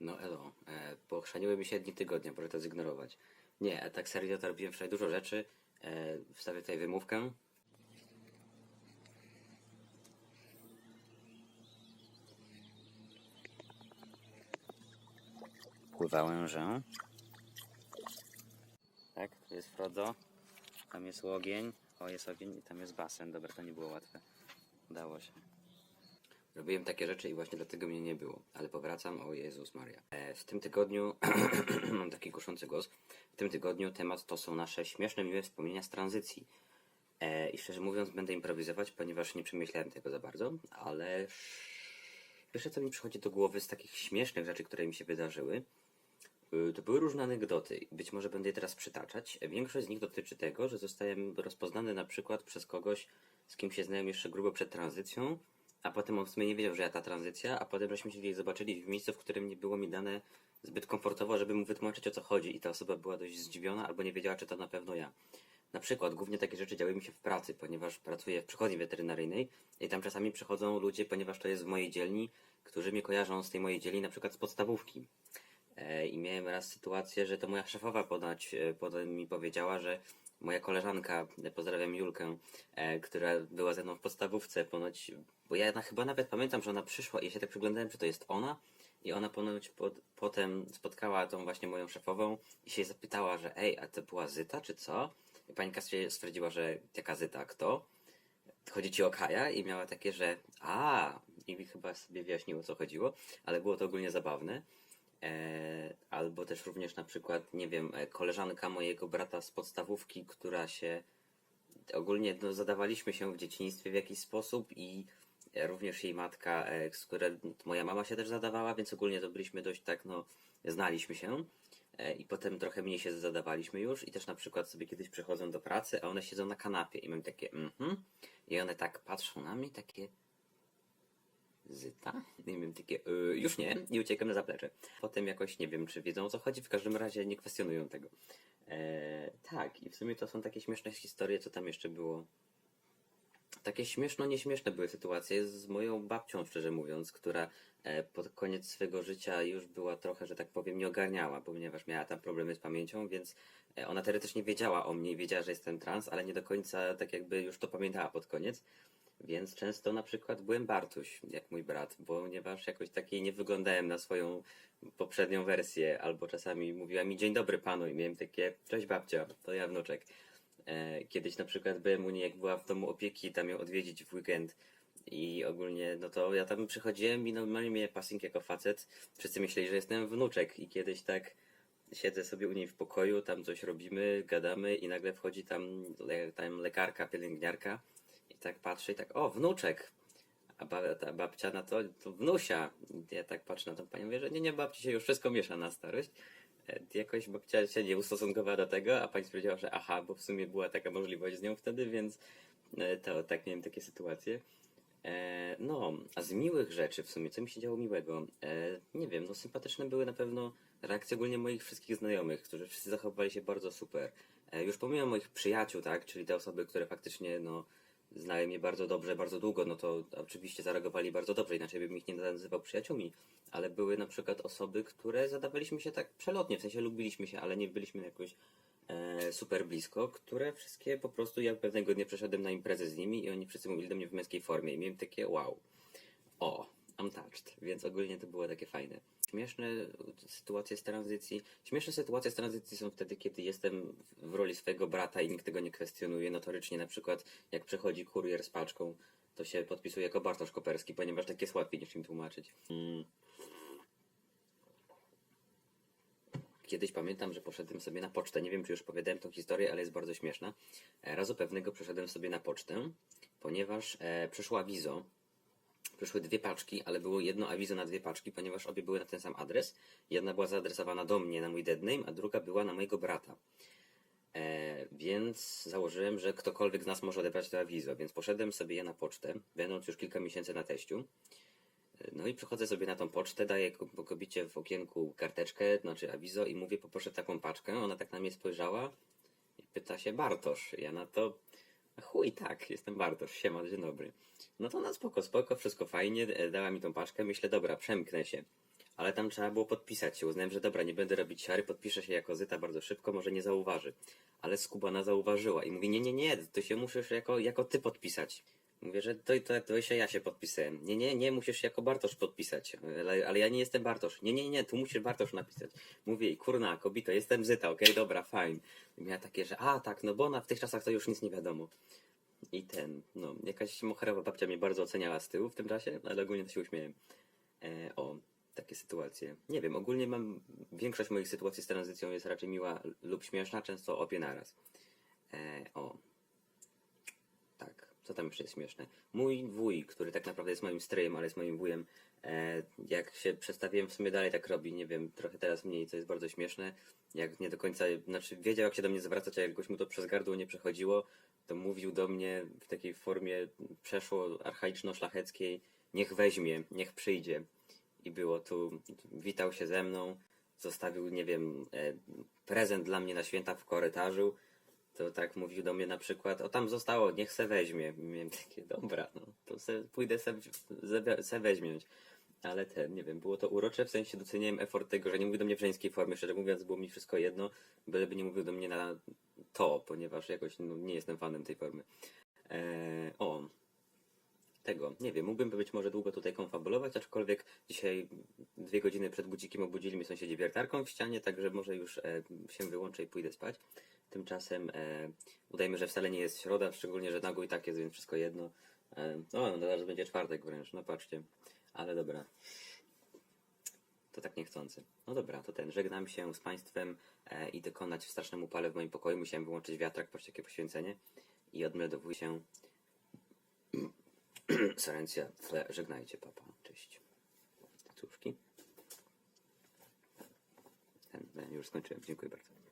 No elo, e, mi się dni tygodnia, proszę to zignorować. Nie, a tak serio to robiłem wczoraj dużo rzeczy. E, wstawię tutaj wymówkę. Pływałem, że... Tak, tu jest Frodo. Tam jest ogień. O, jest ogień i tam jest basen. Dobra, to nie było łatwe. Udało się. Robiłem takie rzeczy i właśnie dlatego mnie nie było. Ale powracam, o Jezus Maria. E, w tym tygodniu, mam taki kuszący głos, w tym tygodniu temat to są nasze śmieszne, miłe wspomnienia z tranzycji. E, I szczerze mówiąc będę improwizować, ponieważ nie przemyślałem tego za bardzo, ale sz- pierwsze co mi przychodzi do głowy z takich śmiesznych rzeczy, które mi się wydarzyły, y, to były różne anegdoty. Być może będę je teraz przytaczać. Większość z nich dotyczy tego, że zostałem rozpoznany na przykład przez kogoś, z kim się znałem jeszcze grubo przed tranzycją, a potem on w sumie nie wiedział, że ja ta tranzycja, a potem żeśmy się gdzieś zobaczyli w miejscu, w którym nie było mi dane zbyt komfortowo, żeby mu wytłumaczyć o co chodzi i ta osoba była dość zdziwiona albo nie wiedziała, czy to na pewno ja. Na przykład głównie takie rzeczy działy mi się w pracy, ponieważ pracuję w przychodni weterynaryjnej i tam czasami przychodzą ludzie, ponieważ to jest w mojej dzielni, którzy mnie kojarzą z tej mojej dzielni, na przykład z podstawówki. E, I miałem raz sytuację, że to moja szefowa podać, e, potem mi powiedziała, że moja koleżanka, e, pozdrawiam Julkę, która była ze mną w podstawówce, ponoć, bo ja na, chyba nawet pamiętam, że ona przyszła i ja się tak przyglądałem, czy to jest ona. I ona ponoć pod, potem spotkała tą właśnie moją szefową i się zapytała, że ej, a to była Zyta, czy co? I pani Kasia stwierdziła, że jaka Zyta, kto? chodzi ci o Kaja i miała takie, że a i chyba sobie wyjaśniło co chodziło, ale było to ogólnie zabawne. E, albo też również na przykład, nie wiem, e, koleżanka mojego brata z podstawówki, która się ogólnie no, zadawaliśmy się w dzieciństwie w jakiś sposób i również jej matka, e, z której moja mama się też zadawała, więc ogólnie to byliśmy dość tak, no, znaliśmy się. I potem trochę mniej się zadawaliśmy już i też na przykład sobie kiedyś przychodzą do pracy, a one siedzą na kanapie i mam takie mhm. I one tak patrzą na mnie, takie Zyta? I mam takie, y, już nie, i uciekam na zaplecze. Potem jakoś nie wiem, czy wiedzą o co chodzi, w każdym razie nie kwestionują tego. E, tak, i w sumie to są takie śmieszne historie, co tam jeszcze było. Takie śmieszno-nieśmieszne były sytuacje z moją babcią, szczerze mówiąc, która e, pod koniec swego życia już była trochę, że tak powiem, nie ogarniała, ponieważ miała tam problemy z pamięcią, więc e, ona teoretycznie wiedziała o mnie wiedziała, że jestem trans, ale nie do końca tak jakby już to pamiętała pod koniec. Więc często na przykład byłem Bartuś, jak mój brat, ponieważ jakoś takiej nie wyglądałem na swoją poprzednią wersję, albo czasami mówiła mi dzień dobry panu i miałem takie cześć babcia, to ja wnuczek. E, Kiedyś na przykład byłem u niej, jak była w domu opieki, tam ją odwiedzić w weekend i ogólnie, no to ja tam przychodziłem i normalnie miałem passing jako facet. Wszyscy myśleli, że jestem wnuczek i kiedyś tak siedzę sobie u niej w pokoju, tam coś robimy, gadamy i nagle wchodzi tam, le, tam lekarka, pielęgniarka tak patrzy i tak, o, wnuczek. A ba, ta babcia na to, to wnusia. Ja tak patrzę na tą panią, mówię, że nie, nie, babci się już wszystko miesza na starość. E, Jakoś babcia się nie ustosunkowała do tego, a pani stwierdziła, że aha, bo w sumie była taka możliwość z nią wtedy, więc e, to tak miałem takie sytuacje. E, no, a z miłych rzeczy w sumie, co mi się działo miłego? Nie wiem, no sympatyczne były na pewno reakcje ogólnie moich wszystkich znajomych, którzy wszyscy zachowywali się bardzo super. Już pomimo moich przyjaciół, tak, czyli te osoby, które faktycznie, no, znały mnie bardzo dobrze, bardzo długo, no to oczywiście zareagowali bardzo dobrze, inaczej bym ich nie nazywał przyjaciółmi, ale były na przykład osoby, które zadawaliśmy się tak przelotnie, w sensie lubiliśmy się, ale nie byliśmy jakoś e, super blisko, które wszystkie po prostu, ja pewnego dnia przeszedłem na imprezę z nimi i oni wszyscy mówili do mnie w męskiej formie i miałem takie wow, o, I'm touched, więc ogólnie to było takie fajne. Śmieszne sytuacje z tranzycji. Śmieszne sytuacje z tranzycji są wtedy, kiedy jestem w roli swojego brata i nikt tego nie kwestionuje. Notorycznie na przykład jak przychodzi kurier z paczką, to się podpisuje jako Bartosz Koperski, ponieważ tak jest łatwiej niż im tłumaczyć. Mm. Kiedyś pamiętam, że poszedłem sobie na pocztę. Nie wiem, czy już opowiadałem tą historię, ale jest bardzo śmieszna. E, Razu pewnego przeszedłem sobie na pocztę, ponieważ e, przyszło awizo. Przyszły dwie paczki, ale było jedno awizo na dwie paczki, ponieważ obie były na ten sam adres. Jedna była zaadresowana do mnie na mój dead name, a druga była na mojego brata. E, więc założyłem, że ktokolwiek z nas może odebrać to awizo, więc poszedłem sobie je na pocztę, będąc już kilka miesięcy na teściu. E, No i przychodzę sobie na tą pocztę, daję ko- kobiecie w okienku karteczkę, znaczy awizo i mówię, poproszę taką paczkę. Ona tak na mnie spojrzała i pyta się Bartosz. Ja na to, chuj, tak, jestem Bartosz, siema, dzień dobry. No to na spoko, spoko, wszystko fajnie, e, dała mi tą paczkę, myślę, dobra, przemknę się. ale tam trzeba było podpisać się. Uznałem, że dobra, nie będę robić siary, podpiszę się jako Zyta bardzo szybko, może nie zauważy. Ale Skubana zauważyła i mówi, nie, nie, nie, to się musisz jako, jako ty podpisać. Mówię, że to, to, to się ja się podpisałem. Nie, nie, nie, musisz jako Bartosz podpisać. Ale, ale ja nie jestem Bartosz. Nie, nie, nie, tu musisz Bartosz napisać. Mówię jej, kurna, kobito, jestem Zyta, okej, dobra, fajnie. I miała takie, że a tak, no bo na w tych czasach to już nic nie wiadomo. I ten, no, jakaś moherowa babcia mnie bardzo oceniała z tyłu w tym czasie, ale ogólnie to się uśmiałem. E, o, takie sytuacje. Nie wiem, ogólnie mam, większość moich sytuacji z tranzycją jest raczej miła lub śmieszna, często obie naraz. E, o, co tam jeszcze jest śmieszne? Mój wuj, który tak naprawdę jest moim stryjem, ale jest moim wujem, e, jak się przedstawiłem, w sumie dalej tak robi, nie wiem, trochę teraz mniej, co jest bardzo śmieszne, jak nie do końca, znaczy wiedział jak się do mnie zwracać, a jakoś mu to przez gardło nie przechodziło, to mówił do mnie w takiej formie przeszło archaiczno-szlacheckiej, niech weźmie, niech przyjdzie. I było tu, witał się ze mną, zostawił, nie wiem, e, prezent dla mnie na święta w korytarzu, to tak mówił do mnie na przykład, o tam zostało, niech se weźmie. Miałem takie, dobra, no to se, pójdę se, se, se weźmieć. Ale ten, nie wiem, było to urocze, w sensie doceniałem effort tego, że nie mówił do mnie w żeńskiej formie, szczerze mówiąc, było mi wszystko jedno, byleby nie mówił do mnie na to, ponieważ jakoś no, nie jestem fanem tej formy. Eee, o, tego, nie wiem, mógłbym być może długo tutaj konfabulować, aczkolwiek dzisiaj dwie godziny przed budzikiem obudzili mnie sąsiedzi wiertarką w ścianie, także może już e, się wyłączę i pójdę spać. Tymczasem e, udajmy, że wcale nie jest środa, szczególnie, że nagój tak jest, więc wszystko jedno. E, no, no, zaraz będzie czwartek wręcz, no patrzcie. Ale dobra. To tak niechcący. No dobra, to ten, żegnam się z Państwem e, i dokonać w strasznym upale w moim pokoju. Musiałem wyłączyć wiatrak, patrzcie jakie poświęcenie. I odmeldowuję się. Sarencja, tle, żegnajcie, papa. Cześć. Cóżki. Ten, ten, już skończyłem. Dziękuję bardzo.